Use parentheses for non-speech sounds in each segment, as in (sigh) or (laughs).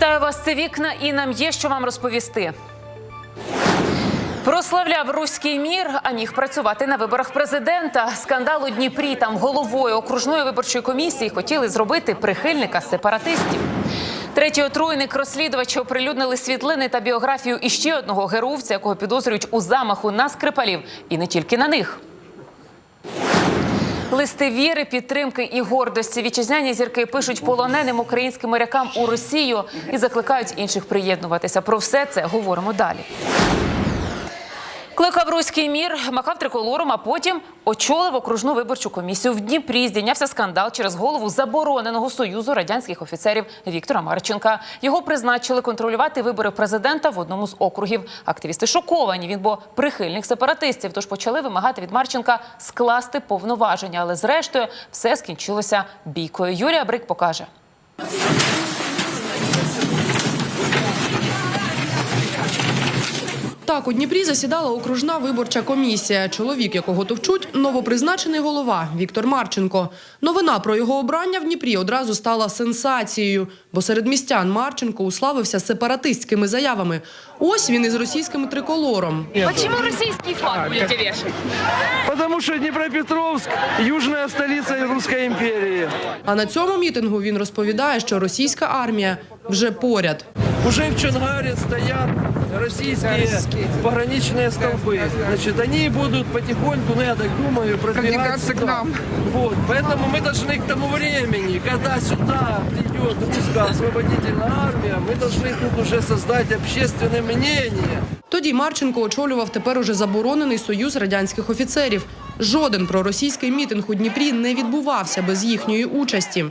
Вітаю вас, це вікна, і нам є що вам розповісти. Прославляв руський мір, а міг працювати на виборах президента. Скандал у Дніпрі там головою окружної виборчої комісії хотіли зробити прихильника сепаратистів. Третій отруйник розслідувачі оприлюднили світлини та біографію іще одного геровця, якого підозрюють у замаху на скрипалів, і не тільки на них. Листи віри, підтримки і гордості вітчизняні зірки пишуть полоненим українським морякам у Росію і закликають інших приєднуватися. Про все це говоримо далі. Кликав руський мір, махав триколором, а потім очолив окружну виборчу комісію. В Дніпрі здійнявся скандал через голову забороненого союзу радянських офіцерів Віктора Марченка. Його призначили контролювати вибори президента в одному з округів. Активісти шоковані. Він бо прихильник сепаратистів. Тож почали вимагати від Марченка скласти повноваження. Але зрештою все скінчилося бійкою. Юлія Брик покаже. Так, у Дніпрі засідала окружна виборча комісія. Чоловік, якого товчуть, новопризначений голова Віктор Марченко. Новина про його обрання в Дніпрі одразу стала сенсацією, бо серед містян Марченко уславився сепаратистськими заявами. Ось він із російським триколором. Почему российский флаг будете вешать? Потому что Днепропетровск – южная столица Русской империи. А на цьому мітингу він розповідає, що російська армія вже поряд. Уже в Чонгаре стоят российские пограничные столбы. Значит, они будут потихоньку, ну я так думаю, продвигаться к нам. Вот. Поэтому мы должны к тому времени, когда сюда придет русская освободительная армия, мы должны тут уже создать общественное мнение. Тоді Марченко очолював тепер уже заборонений союз радянських офіцерів. Жоден проросійський мітинг у Дніпрі не відбувався без їхньої участі.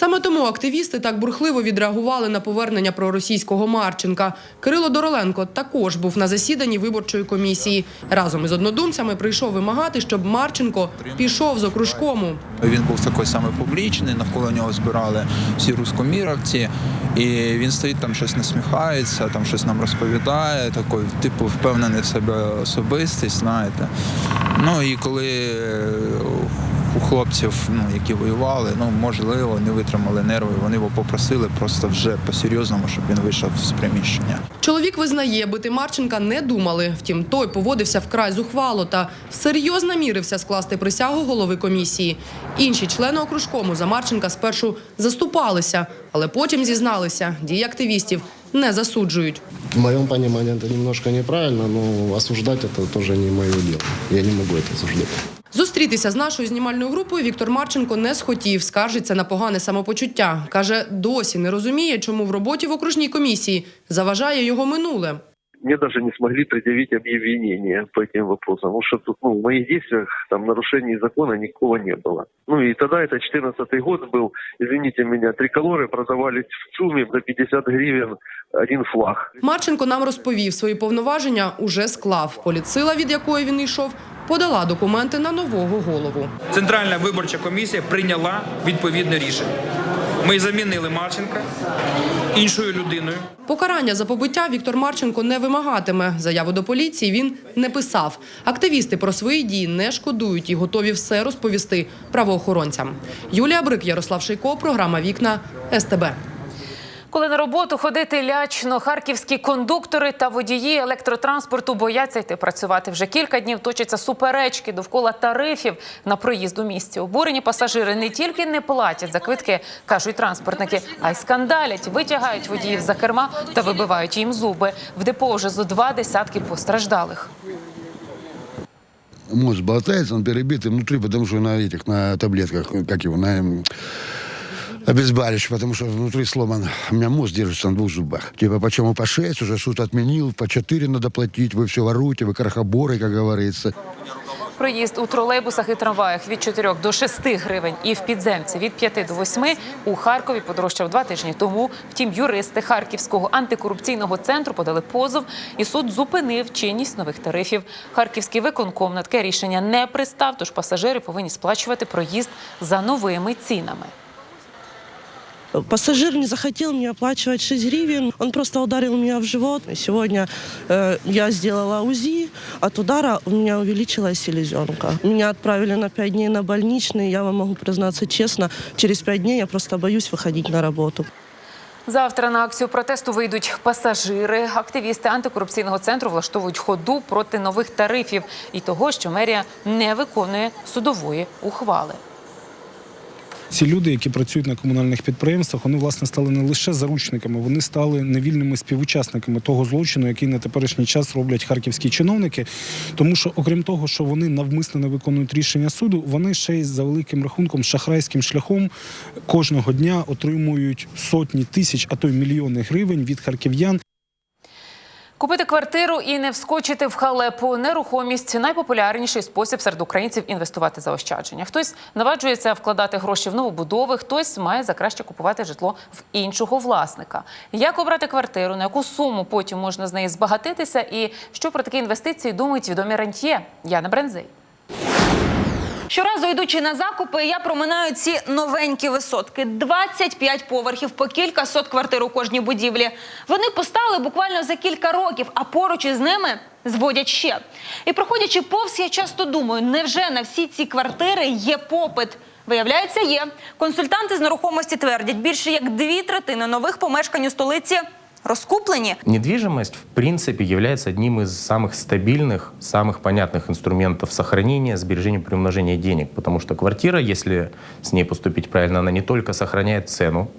Саме тому активісти так бурхливо відреагували на повернення проросійського Марченка. Кирило Дороленко також був на засіданні виборчої комісії. Разом із однодумцями прийшов вимагати, щоб Марченко пішов з окружкому. Він був такий самий публічний, навколо нього збирали всі рускоміровці, і він стоїть там щось насміхається, там щось нам розповідає, такий, типу, впевнений в себе особистість, знаєте. Ну і коли е, у хлопців, ну, які воювали, ну можливо, не витримали нерви, вони його попросили просто вже по-серйозному, щоб він вийшов з приміщення. Чоловік визнає, бити Марченка не думали. Втім, той поводився вкрай зухвало та всерйоз намірився скласти присягу голови комісії. Інші члени окружкому за Марченка спершу заступалися, але потім зізналися, дії активістів не засуджують. В моем понимании это немножко неправильно, но осуждать это тоже не мое дело. Я не могу это осуждать. Зустрітися з нашою знімальною групою Віктор Марченко не схотів, скаржиться на погане самопочуття. Каже, досі не розуміє, чому в роботі в окружній комісії заважає його минуле мне даже не смогли предъявить объявление по этим вопросам, потому что тут, ну, в моих действиях там нарушений закона никакого не было. Ну и тогда это 14 год был, извините меня, триколоры продавались в ЦУМе за 50 гривен один флаг. Марченко нам розповів, свої повноваження уже склав. Політсила, від якої він йшов, подала документи на нового голову. Центральна виборча комісія прийняла відповідне рішення. Ми замінили Марченка іншою людиною. Покарання за побиття Віктор Марченко не вимагатиме. Заяву до поліції він не писав. Активісти про свої дії не шкодують і готові все розповісти правоохоронцям. Юлія Брик, Ярослав Шейко, програма Вікна СТБ. Коли на роботу ходити лячно, харківські кондуктори та водії електротранспорту бояться йти працювати. Вже кілька днів точаться суперечки довкола тарифів на проїзд у місті. Обурені пасажири не тільки не платять за квитки, кажуть транспортники, а й скандалять, витягають водіїв за керма та вибивають їм зуби. В депо вже зо два десятки постраждалих. мозг болтается, он перебитый внутри, потому что на этих, на таблетках, как его, на м, обезболивающих, потому что внутри сломан. У меня мозг держится на двух зубах. Типа, почему по 6, уже суд отменил, по 4 надо платить, вы все воруете, вы крохоборы, как говорится. Проїзд у тролейбусах і трамваях від 4 до 6 гривень і в підземці від 5 до 8 у Харкові подорожчав два тижні тому. Втім, юристи Харківського антикорупційного центру подали позов, і суд зупинив чинність нових тарифів. Харківський виконком на таке рішення не пристав, тож пасажири повинні сплачувати проїзд за новими цінами. Пассажир не захотел мне оплачивать 6 гривен, он просто ударил меня в живот. Сегодня э, я сделала УЗИ, от удара у меня увеличилась селезенка. Меня отправили на 5 дней на больничный, я вам могу признаться честно, через 5 дней я просто боюсь выходить на работу. Завтра на акцію протесту вийдуть пасажири. Активісти антикорупційного центру влаштовують ходу проти нових тарифів і того, що мерія не виконує судової ухвали. Ці люди, які працюють на комунальних підприємствах, вони власне стали не лише заручниками, вони стали невільними співучасниками того злочину, який на теперішній час роблять харківські чиновники. Тому що, окрім того, що вони навмисно не виконують рішення суду, вони ще й за великим рахунком шахрайським шляхом кожного дня отримують сотні тисяч, а то й мільйони гривень від харків'ян. Купити квартиру і не вскочити в халепу. Нерухомість найпопулярніший спосіб серед українців інвестувати заощадження. Хтось наваджується вкладати гроші в новобудови, хтось має за краще купувати житло в іншого власника. Як обрати квартиру, на яку суму потім можна з неї збагатитися, і що про такі інвестиції думають відомі рантьє? Яна Брензей. Щоразу йдучи на закупи, я проминаю ці новенькі висотки. 25 поверхів по кілька сот квартир у кожній будівлі. Вони постали буквально за кілька років, а поруч із ними зводять ще. І проходячи повз, я часто думаю, невже на всі ці квартири є попит? Виявляється, є. Консультанти з нерухомості твердять, більше як дві третини нових помешкань у столиці розкуплені. Недвижимость, в принципе, является одним из самых стабильных, самых понятных инструментов сохранения, сбережения, приумножения денег. Потому что квартира, если с ней поступить правильно, она не только сохраняет цену,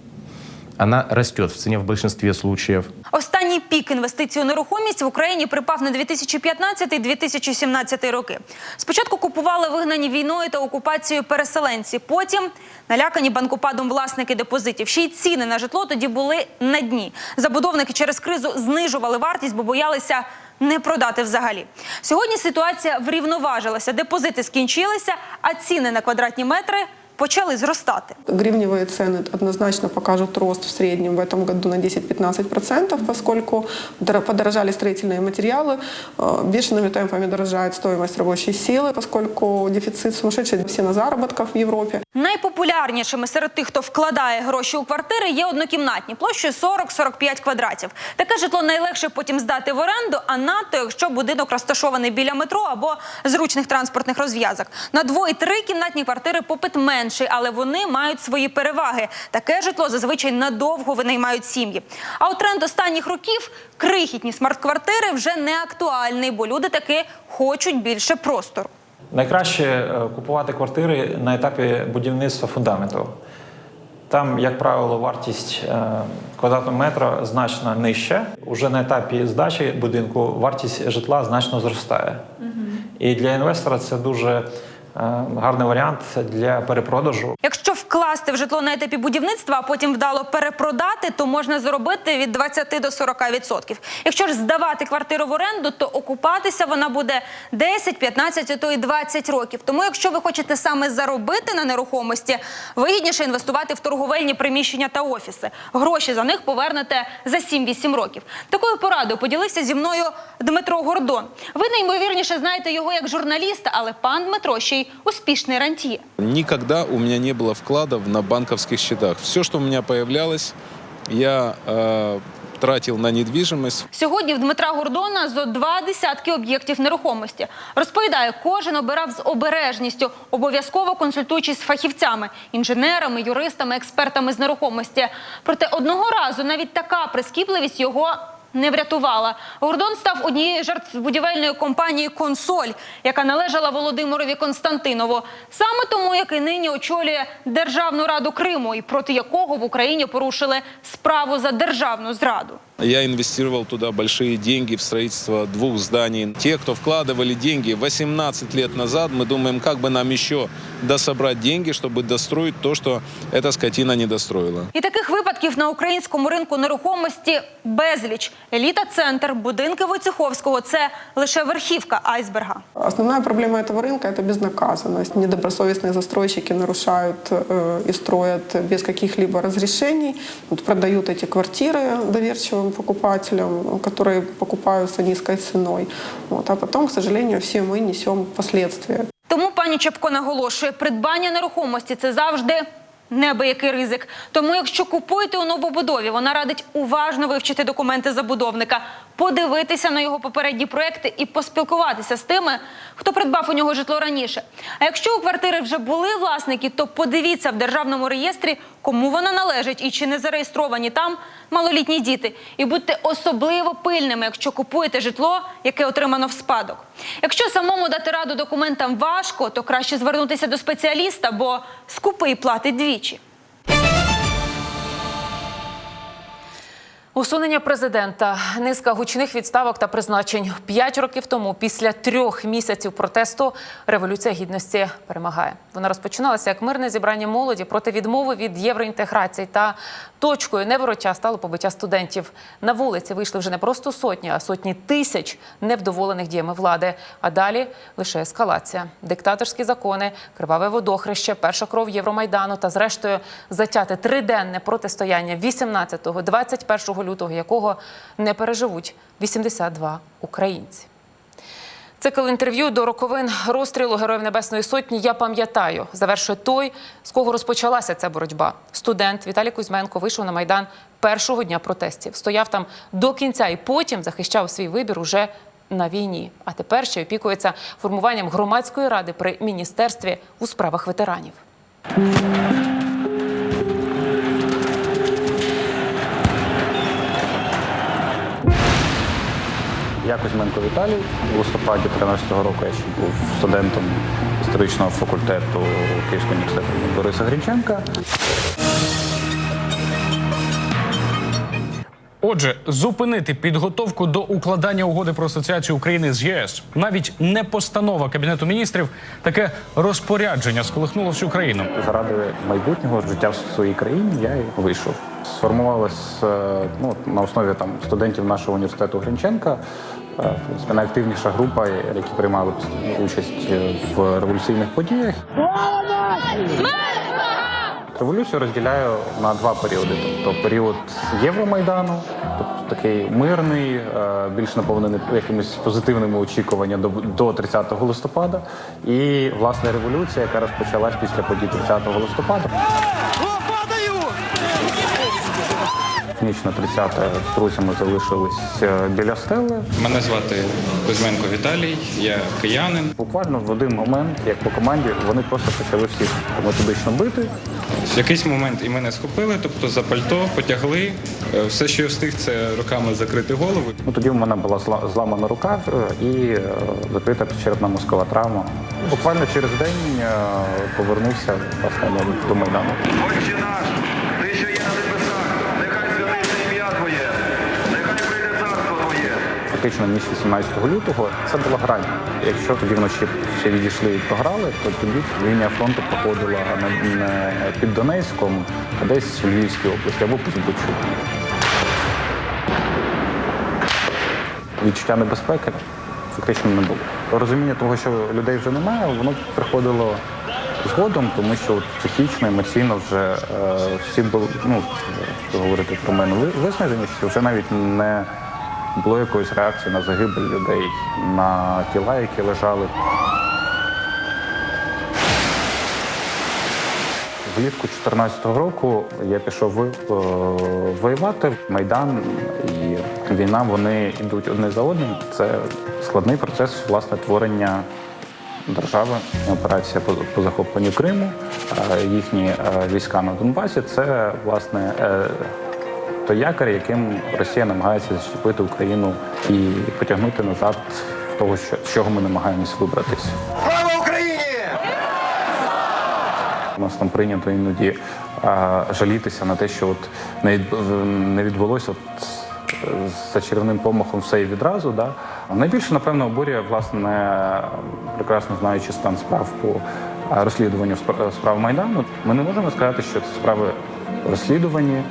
она растет в цене в большинстве случаев. Останній пік інвестицій у нерухомість в Україні припав на 2015-2017 роки. Спочатку купували вигнані війною та окупацією переселенці. Потім налякані банкопадом власники депозитів. Ще й ціни на житло тоді були на дні. Забудовники через кризу знижували вартість, бо боялися не продати взагалі. Сьогодні ситуація врівноважилася. Депозити скінчилися, а ціни на квадратні метри почали зростати. Гривневые цены однозначно покажут рост в среднем в этом году на 10-15%, поскольку дор- подорожали строительные материалы, э, бешеными темпами дорожает стоимость рабочей силы, поскольку дефицит сумасшедший все на заработках в Европе. Найпопулярнішими серед тих, хто вкладає гроші у квартири, є однокімнатні площею 40-45 квадратів. Таке житло найлегше потім здати в оренду, а надто якщо будинок розташований біля метро або зручних транспортних розв'язок. На дво- і трикімнатні квартири попит менший, але вони мають свої переваги. Таке житло зазвичай надовго винаймають сім'ї. А от тренд останніх років крихітні смарт-квартири вже не актуальний, бо люди таки хочуть більше простору. Найкраще е, купувати квартири на етапі будівництва фундаменту. Там, як правило, вартість е, квадратного метра значно нижча. Уже на етапі здачі будинку вартість житла значно зростає. І для інвестора це дуже гарний варіант для перепродажу. Якщо вкласти в житло на етапі будівництва, а потім вдало перепродати, то можна заробити від 20 до 40 відсотків. Якщо ж здавати квартиру в оренду, то окупатися вона буде 10, 15, а то і 20 років. Тому, якщо ви хочете саме заробити на нерухомості, вигідніше інвестувати в торговельні приміщення та офіси. Гроші за них повернете за 7-8 років. Такою порадою поділився зі мною Дмитро Гордон. Ви найімовірніше знаєте його як журналіста, але пан Дмитро ще й успішний рантьє. Никогда у меня не было вкладов на банковских счетах. Все, что у меня появлялось, я э, тратил на недвижимость. Сьогодні в Дмитра Гордона зо два десятки об'єктів нерухомості. Розповідає, кожен обирав з обережністю, обов'язково консультуючись з фахівцями, інженерами, юристами, експертами з нерухомості. Проте одного разу навіть така прискіпливість його Не врятувала. Гордон став однією з жертв будівельної компанії Консоль, яка належала Володимирові Константинову, саме тому, який нині очолює Державну раду Криму, і проти якого в Україні порушили справу за державну зраду. Я инвестировал туда большие деньги в строительство двух зданий. Те, кто вкладывали деньги 18 лет назад, мы думаем, как бы нам еще дособрать деньги, чтобы достроить то, что эта скотина не достроила. І таких випадків на українському ринку нерухомості безліч. Еліта центр, будинки Войцеховського це лише верхівка айсберга. Основная проблема этого рынка – это безнаказанность. Недобросовестные застройщики нарушают э, и строят без каких-либо разрешений, вот продают эти квартиры доверчивым покупателям, которые покупаются низкой ценой. Вот, а потом, к сожалению, все мы несем последствия. Тому пані Чапко наголошує, придбання нерухомості це завжди небиякий ризик. Тому, якщо купуєте у новобудові, вона радить уважно вивчити документи забудовника, подивитися на його попередні проекти і поспілкуватися з тими, хто придбав у нього житло раніше. А якщо у квартири вже були власники, то подивіться в державному реєстрі, кому вона належить і чи не зареєстровані там малолітні діти. І будьте особливо пильними, якщо купуєте житло, яке отримано в спадок. Якщо самому дати раду документам важко, то краще звернутися до спеціаліста, бо скупий платить двічі. Усунення президента, низка гучних відставок та призначень. П'ять років тому, після трьох місяців протесту, революція гідності перемагає. Вона розпочиналася як мирне зібрання молоді проти відмови від євроінтеграції. Та точкою невороття стало побиття студентів. На вулиці вийшли вже не просто сотні, а сотні тисяч невдоволених діями влади. А далі лише ескалація, диктаторські закони, криваве водохреще, перша кров Євромайдану та, зрештою, затяте триденне протистояння 18-21 лютого, якого не переживуть 82 українці. Цикл інтерв'ю до роковин розстрілу Героїв Небесної Сотні я пам'ятаю. Завершує той, з кого розпочалася ця боротьба. Студент Віталій Кузьменко вийшов на майдан першого дня протестів. Стояв там до кінця і потім захищав свій вибір уже на війні. А тепер ще опікується формуванням громадської ради при міністерстві у справах ветеранів. Я Кузьменко Віталій. У листопаді 13-го року я ще був студентом історичного факультету Київського університету Бориса Грінченка. Отже, зупинити підготовку до укладання угоди про асоціацію України з ЄС, навіть не постанова кабінету міністрів, таке розпорядження сколихнуло всю країну. Заради майбутнього життя в своїй країні я вийшов. Сформувалась е, ну, на основі там студентів нашого університету Грінченка. е, найактивніша група, які приймали участь е, в революційних подіях. Революцію розділяю на два періоди. Тобто період Євромайдану, тобто такий мирний, більш наповнений якимись позитивними очікуваннями до 30 листопада, і власне революція, яка розпочалась після подій 30 листопада. Ніч на 30 з друзями залишились е, біля стели. Мене звати Кузьменко Віталій, я киянин. Буквально в один момент, як по команді, вони просто почали всіх методично бити. В якийсь момент і мене схопили, тобто за пальто потягли. Е, Все, що я встиг, це руками закрити голову. Ну, тоді в мене була зла- зламана рука е, і закрита черепна мозкова травма. Буквально через день повернувся власне до- до Майдану. Фактично ніч 18 лютого це була грань. Якщо тоді вночі всі відійшли і програли, то тоді лінія фронту проходила не, під Донецьком, а десь в Львівській області або по Збучу. Відчуття небезпеки фактично не було. Розуміння того, що людей вже немає, воно приходило згодом, тому що психічно, емоційно вже е, всі були, ну, якщо говорити про мене, виснажені, що вже навіть не було якоїсь реакції на загибель людей, на тіла, які лежали. Влітку 2014 року я пішов е, воювати. Майдан і війна вони йдуть одне за одним. Це складний процес власне творення держави. Операція по, захопленню Криму, їхні е, війська на Донбасі. Це власне е, той якор, яким Росія намагається зачепити Україну і потягнути назад в того, що з чого ми намагаємось вибратися. Слава Україні! У нас там прийнято іноді а, жалітися на те, що от не, не відбулося от, за чарівним помахом все і відразу. Да? Найбільше, напевно, обурює, власне, прекрасно знаючи стан справ по розслідуванню спра- справ Майдану. Ми не можемо сказати, що це справи розслідувані,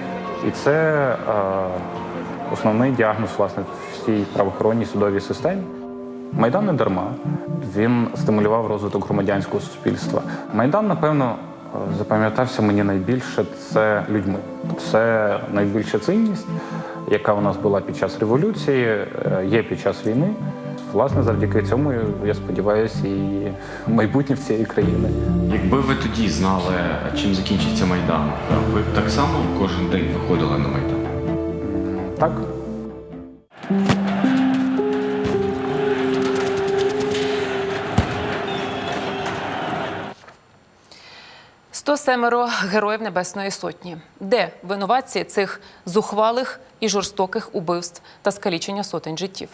і це а, основний діагноз власне всій правоохоронній судовій системі. Майдан не дарма. Він стимулював розвиток громадянського суспільства. Майдан, напевно, е, запам'ятався мені найбільше це людьми. Це найбільша цінність, яка у нас була під час революції, е, є під час війни. Власне, завдяки цьому я сподіваюся, і майбутнє цієї країни. Якби ви тоді знали, чим закінчиться Майдан, ви б так само кожен день виходили на Майдан? Так. 107 героїв Небесної Сотні. Де винуватці цих зухвалих і жорстоких убивств та скалічення сотень життів?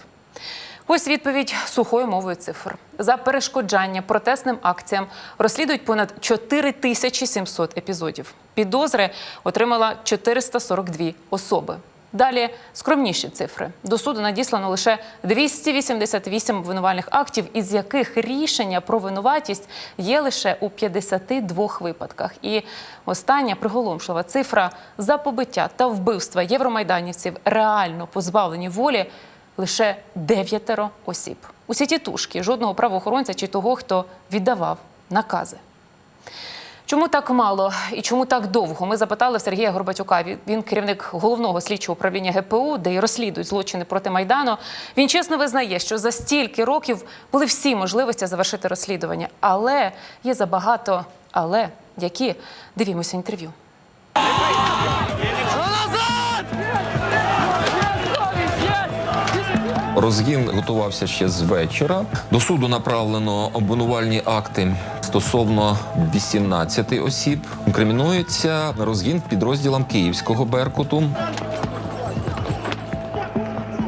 Ось відповідь сухою мовою цифр. За перешкоджання протестним акціям розслідують понад 4700 епізодів. Підозри отримала 442 особи. Далі скромніші цифри. До суду надіслано лише 288 обвинувальних актів, із яких рішення про винуватість є лише у 52 випадках. І остання приголомшлива цифра за побиття та вбивства євромайданівців реально позбавлені волі лише дев'ятеро осіб. Усі тітушки, жодного правоохоронця чи того, хто віддавав накази. Чому так мало і чому так довго? Ми запитали Сергія Горбатюка. Він- керівник головного слідчого управління ГПУ, де й розслідують злочини проти майдану. Він чесно визнає, що за стільки років були всі можливості завершити розслідування, але є забагато. Але які дивімося інтерв'ю. Розгін готувався ще з вечора. До суду направлено обвинувальні акти стосовно 18 осіб. Інкримінується розгін підрозділам Київського Беркуту.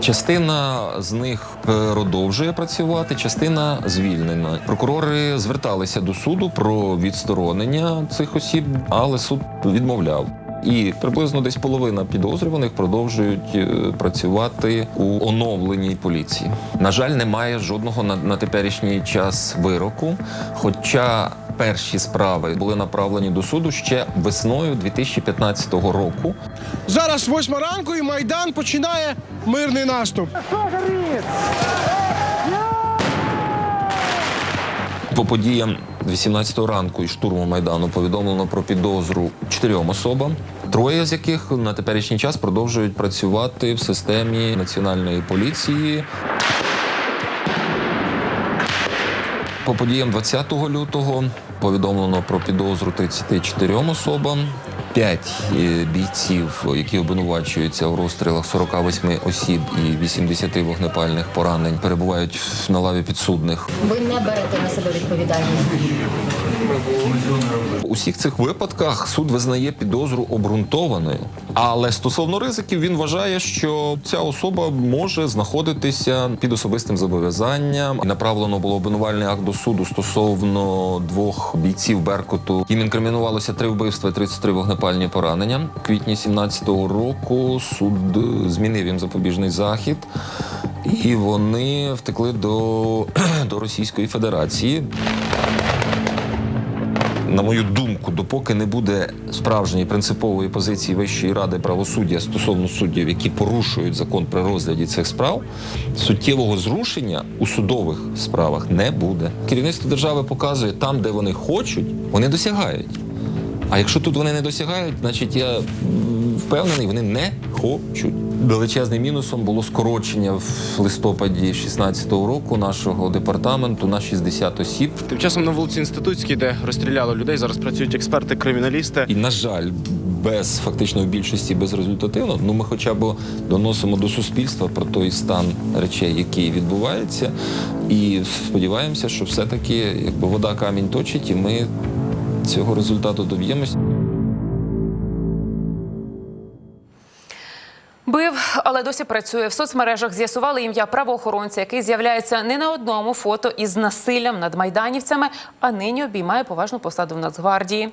Частина з них продовжує працювати, частина звільнена. Прокурори зверталися до суду про відсторонення цих осіб, але суд відмовляв. І приблизно десь половина підозрюваних продовжують е, працювати у оновленій поліції. На жаль, немає жодного на, на теперішній час вироку. Хоча перші справи були направлені до суду ще весною 2015 року. Зараз восьма ранку і Майдан починає мирний наступ. По подіям 18 ранку і штурму майдану повідомлено про підозру чотирьом особам. Троє з яких на теперішній час продовжують працювати в системі національної поліції. По подіям 20 лютого повідомлено про підозру 34 особам. П'ять е, бійців, які обвинувачуються в розстрілах 48 осіб і 80 вогнепальних поранень, перебувають на лаві підсудних. Ви не берете на себе відповідальність. У всіх цих випадках суд визнає підозру обґрунтованою, але стосовно ризиків він вважає, що ця особа може знаходитися під особистим зобов'язанням. Направлено було обвинувальний акт до суду стосовно двох бійців Беркуту. Їм інкримінувалося три вбивства, і 33 вогнепальні поранення. У квітні 17-го року суд змінив їм запобіжний захід. І вони втекли до, (clears throat) до Російської Федерації. На мою думку, допоки не буде справжньої принципової позиції Вищої ради правосуддя стосовно суддів, які порушують закон при розгляді цих справ, суттєвого зрушення у судових справах не буде. Керівництво держави показує там, де вони хочуть, вони досягають. А якщо тут вони не досягають, значить я впевнений, вони не хочуть. Величезним мінусом було скорочення в листопаді 2016 року нашого департаменту на 60 осіб. Тим часом на вулиці Інститутській, де розстріляли людей, зараз працюють експерти, криміналісти. І, на жаль, без фактично в більшості безрезультативно, ну ми хоча б доносимо до суспільства про той стан речей, який відбувається, і сподіваємося, що все-таки якби вода камінь точить, і ми цього результату доб'ємось. Бив, але досі працює в соцмережах. З'ясували ім'я правоохоронця, який з'являється не на одному фото із насиллям над майданівцями, а нині обіймає поважну посаду в Нацгвардії.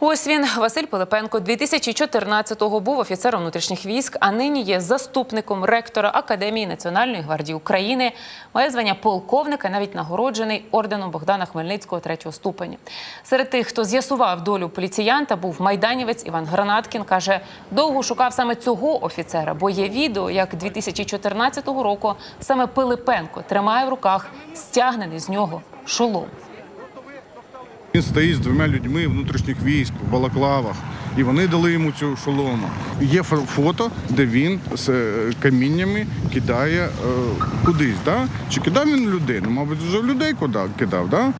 Ось він, Василь Пилипенко, 2014-го був офіцером внутрішніх військ, а нині є заступником ректора Академії Національної гвардії України. Має звання полковника, навіть нагороджений орденом Богдана Хмельницького третього ступеня. Серед тих, хто з'ясував долю поліціянта, був майданівець Іван Гранаткін. каже, довго шукав саме цього офіцера, бо є відео, як 2014 року саме Пилипенко тримає в руках стягнений з нього шолом. Він стоїть з двома людьми внутрішніх військ в балаклавах. і вони дали йому цю шолому. Є фо- фото, де він з е, каміннями кидає е, кудись. Да? Чи кидав він людину? Мабуть, вже людей кидав, кидав да?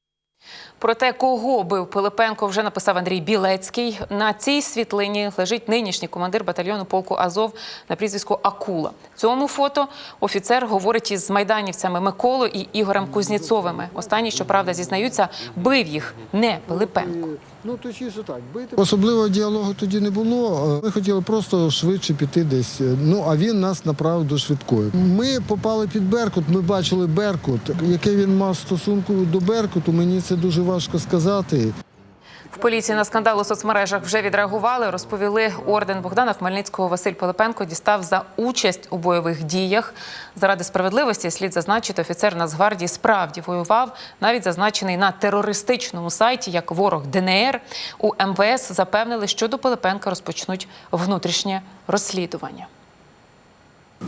Про те, кого бив Пилипенко, вже написав Андрій Білецький. На цій світлині лежить нинішній командир батальйону полку Азов на прізвиську Акула. Цьому фото офіцер говорить із майданівцями Миколою і Ігорем Кузніцовими. Останні, щоправда, зізнаються, бив їх не Пилипенко. Ну, точніше так, бити. Особливого діалогу тоді не було. Ми хотіли просто швидше піти десь. Ну, а він нас направив до швидкої. Ми попали під Беркут, ми бачили Беркут. Який він мав стосунку до Беркуту, мені це дуже важко сказати. Поліції на скандал у соцмережах вже відреагували. Розповіли орден Богдана Хмельницького Василь Пилипенко дістав за участь у бойових діях. Заради справедливості слід зазначити, офіцер Нацгвардії справді воював, навіть зазначений на терористичному сайті як ворог ДНР. У МВС запевнили, що до Пилипенка розпочнуть внутрішнє розслідування.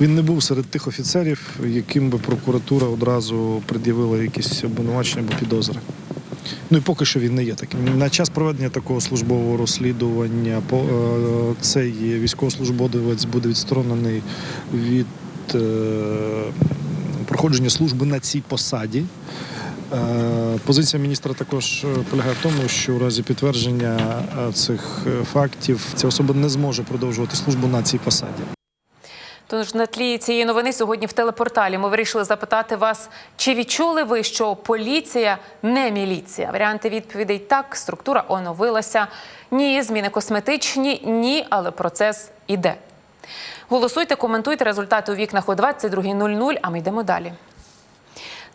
Він не був серед тих офіцерів, яким би прокуратура одразу пред'явила якісь обвинувачення або підозри. Ну і поки що він не є таким. На час проведення такого службового розслідування е, цей військовослужбовець буде відсторонений від е, проходження служби на цій посаді. Е, Позиція міністра також полягає в тому, що у разі підтвердження цих фактів ця особа не зможе продовжувати службу на цій посаді. Тож на тлі цієї новини сьогодні в телепорталі ми вирішили запитати вас, чи відчули ви, що поліція не міліція? Варіанти відповідей так, структура оновилася. Ні, зміни косметичні, ні, але процес іде. Голосуйте, коментуйте результати у вікнах о 22.00, а ми йдемо далі.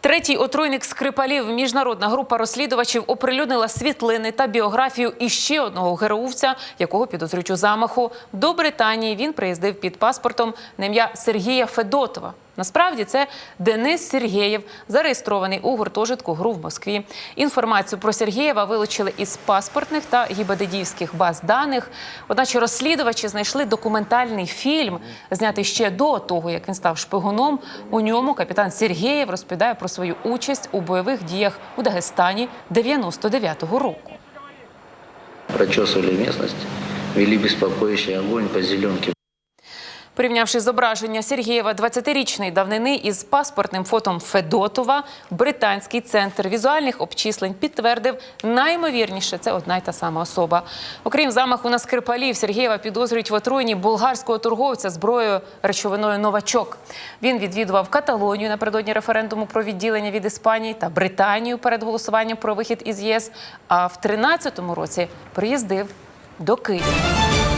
Третій отруйник Скрипалів. Міжнародна група розслідувачів оприлюднила світлини та біографію іще одного героївця, якого підозрюють у замаху. До Британії він приїздив під паспортом на ім'я Сергія Федотова. Насправді це Денис Сергєєв, зареєстрований у гуртожитку ГРУ в Москві. Інформацію про Сергєєва вилучили із паспортних та гібадидівських баз даних. Одначе розслідувачі знайшли документальний фільм, знятий ще до того, як він став шпигуном. У ньому капітан Сергєєв розповідає про свою участь у бойових діях у Дагестані 99-го року. Прочесывали местность, вели беспокоящий огонь по зеленке. Порівнявши зображення Сергієва 20-річної давнини із паспортним фотом Федотова, британський центр візуальних обчислень підтвердив, наймовірніше це одна й та сама особа. Окрім замаху на Скрипалів, Сергієва підозрюють в отруєнні болгарського торговця зброєю речовиною Новачок. Він відвідував Каталонію напередодні референдуму про відділення від Іспанії та Британію перед голосуванням про вихід із ЄС. А в 13-му році приїздив до Києва.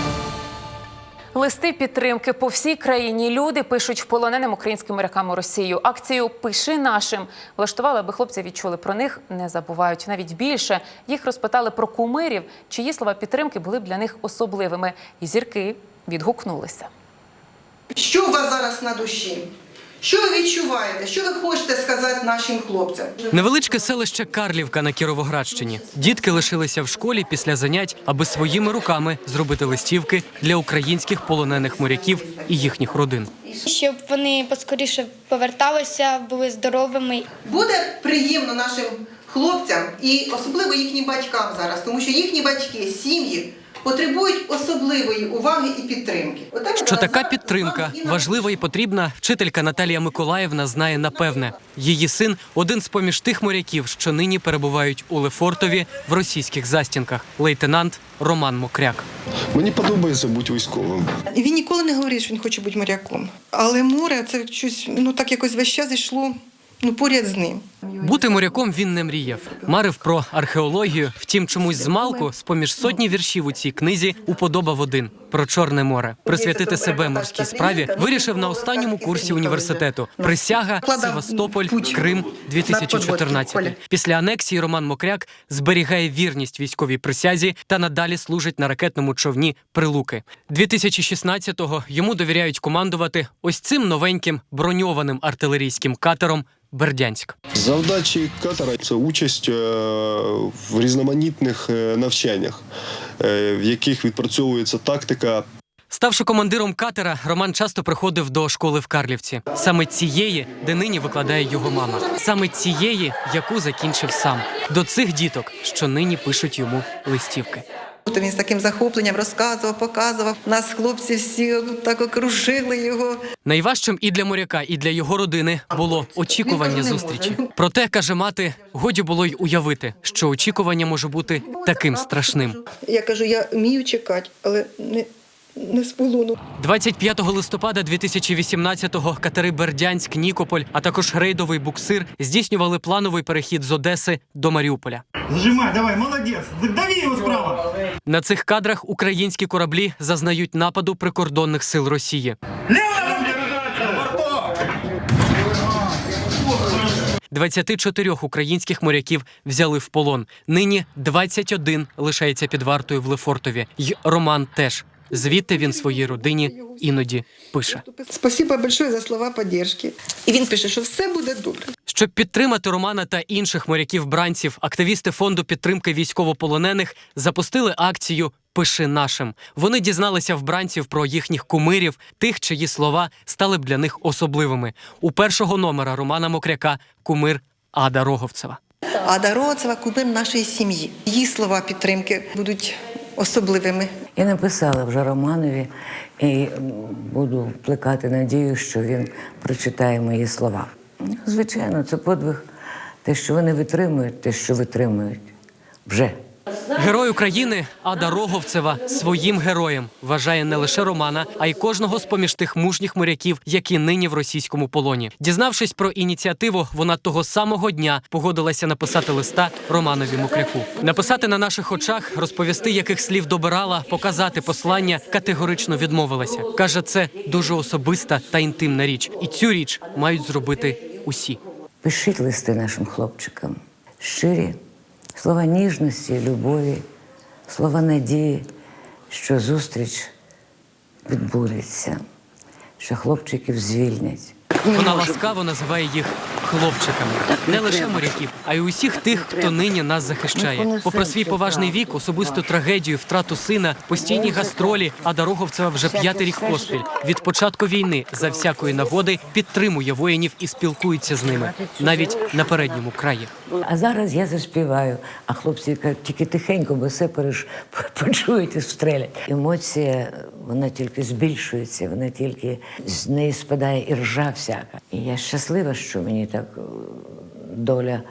Листи підтримки по всій країні люди пишуть полоненим українським морякам Росію. Акцію Пиши нашим влаштували, аби хлопці відчули про них, не забувають. Навіть більше їх розпитали про кумирів, чиї слова підтримки були б для них особливими. І зірки відгукнулися. Що у вас зараз на душі? Що ви відчуваєте? Що ви хочете сказати нашим хлопцям? Невеличке селище Карлівка на Кіровоградщині. Дітки лишилися в школі після занять, аби своїми руками зробити листівки для українських полонених моряків і їхніх родин. Щоб вони поскоріше поверталися, були здоровими. Буде приємно нашим хлопцям і особливо їхнім батькам зараз, тому що їхні батьки, сім'ї потребують особливої уваги і підтримки. Отак Що така підтримка важлива і потрібна, вчителька Наталія Миколаївна знає напевне. Її син один з поміж тих моряків, що нині перебувають у Лефортові в російських застінках. Лейтенант Роман Мокряк. Мені подобається бути військовим. Він ніколи не говорив, що він хоче бути моряком. Але море це щось, ну так якось весь час йшло ну, поряд з ним. Бути моряком він не мріяв. Марив про археологію. Втім, чомусь змалку, з поміж сотні віршів у цій книзі, уподобав один про Чорне море. Присвятити себе морській справі вирішив на останньому курсі університету. Присяга Севастополь, Крим, 2014. Після анексії Роман Мокряк зберігає вірність військовій присязі та надалі служить на ракетному човні Прилуки. 2016-го йому довіряють командувати ось цим новеньким броньованим артилерійським катером Бердянськ. Завдачі катера це участь е, в різноманітних е, навчаннях, в яких відпрацьовується тактика. Ставши командиром катера, Роман часто приходив до школи в Карлівці. Саме цієї, де нині викладає його мама. Саме цієї, яку закінчив сам. До цих діток, що нині пишуть йому листівки. То він з таким захопленням розказував, показував. Нас хлопці всі так окружили його. Найважчим і для моряка, і для його родини було очікування зустрічі. Проте каже мати, годі було й уявити, що очікування може бути таким страшним. Я кажу, я вмію чекати, але не, не сполуну. 25 листопада 2018-го катери Бердянськ, Нікополь, а також рейдовий буксир здійснювали плановий перехід з Одеси до Маріуполя. Зажимай, давай, молодец. Дави его справа. На цих кадрах українські кораблі зазнають нападу прикордонних сил Росії. 24 українських моряків взяли в полон. Нині 21 лишається під вартою в Лефортові. Й Роман теж. Звідти він своїй родині іноді пише. Спасибо большое за слова поддержки. І він пише, що все буде добре. Щоб підтримати Романа та інших моряків-бранців, активісти фонду підтримки військовополонених запустили акцію Пиши нашим. Вони дізналися в бранців про їхніх кумирів, тих, чиї слова стали б для них особливими. У першого номера Романа Мокряка кумир Ада Роговцева. А Дорогоцева кумир нашої сім'ї. Її слова підтримки будуть особливими. Я написала вже Романові і буду плекати надію, що він прочитає мої слова. Звичайно, це подвиг. Те, що вони витримують, те, що витримують вже. Герой України Ада Роговцева своїм героєм вважає не лише Романа, а й кожного з поміж тих мужніх моряків, які нині в російському полоні. Дізнавшись про ініціативу, вона того самого дня погодилася написати листа Романові Мокряку. Написати на наших очах, розповісти, яких слів добирала, показати послання категорично відмовилася. каже, це дуже особиста та інтимна річ, і цю річ мають зробити усі. Пишіть листи нашим хлопчикам. Щирі, слова ніжності, любові, слова надії, що зустріч відбудеться, що хлопчиків звільнять. Вона ласкаво називає їх хлопчиками, не лише моряків, а й усіх тих, хто нині нас захищає. Попри свій поважний вік, особисту трагедію, втрату сина, постійні гастролі, а Дороговцева вже п'ятий рік поспіль. Від початку війни за всякої нагоди підтримує воїнів і спілкується з ними, навіть на передньому краї. А зараз я заспіваю, а хлопці кажуть, тільки тихенько, бо все переш... (laughs) почують і стрелять. Емоція, вона тільки збільшується, вона тільки з неї спадає і ржа всяка. І я щаслива, що мені так е, доля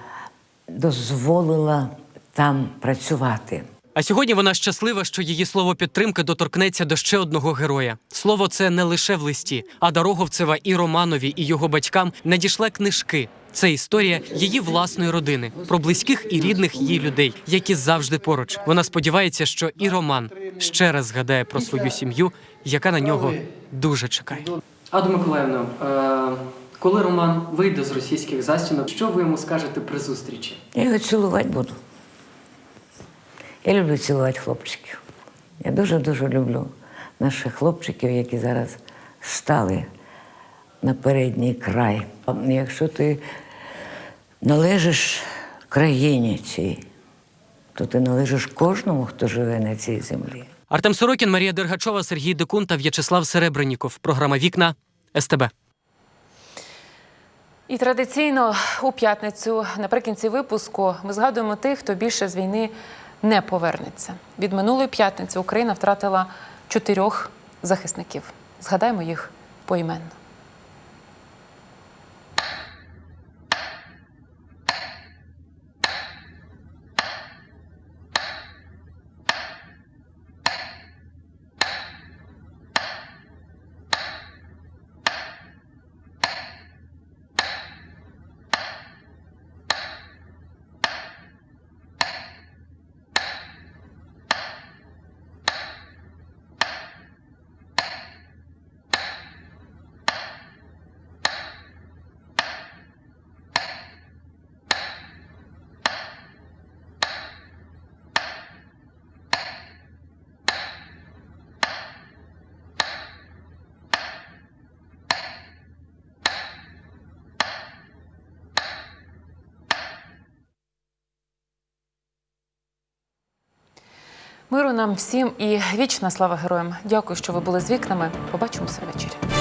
дозволила там працювати. А сьогодні вона щаслива, що її слово підтримки доторкнеться до ще одного героя. Слово це не лише в листі, а Дороговцева і Романові, і його батькам надійшли книжки. Це історія її власної родини, про близьких і рідних її людей, які завжди поруч. Вона сподівається, що і Роман ще раз згадає про свою сім'ю, яка на нього дуже чекає. Аду Миколаївна, коли Роман вийде з російських застінок, що ви йому скажете при зустрічі? Я його цілувати буду. Я люблю цілувати хлопчиків. Я дуже-дуже люблю наших хлопчиків, які зараз стали на передній край. А Якщо ти належиш країні цій, то ти належиш кожному, хто живе на цій землі. Артем Сорокін, Марія Дергачова, Сергій Декун та В'ячеслав Серебренніков. Програма Вікна СТБ. І традиційно у п'ятницю наприкінці випуску ми згадуємо тих, хто більше з війни не повернеться. Від минулої п'ятниці Україна втратила чотирьох захисників. Згадаємо їх поіменно. Миру нам всім і вічна слава героям. Дякую, що ви були з вікнами. Побачимося ввечері.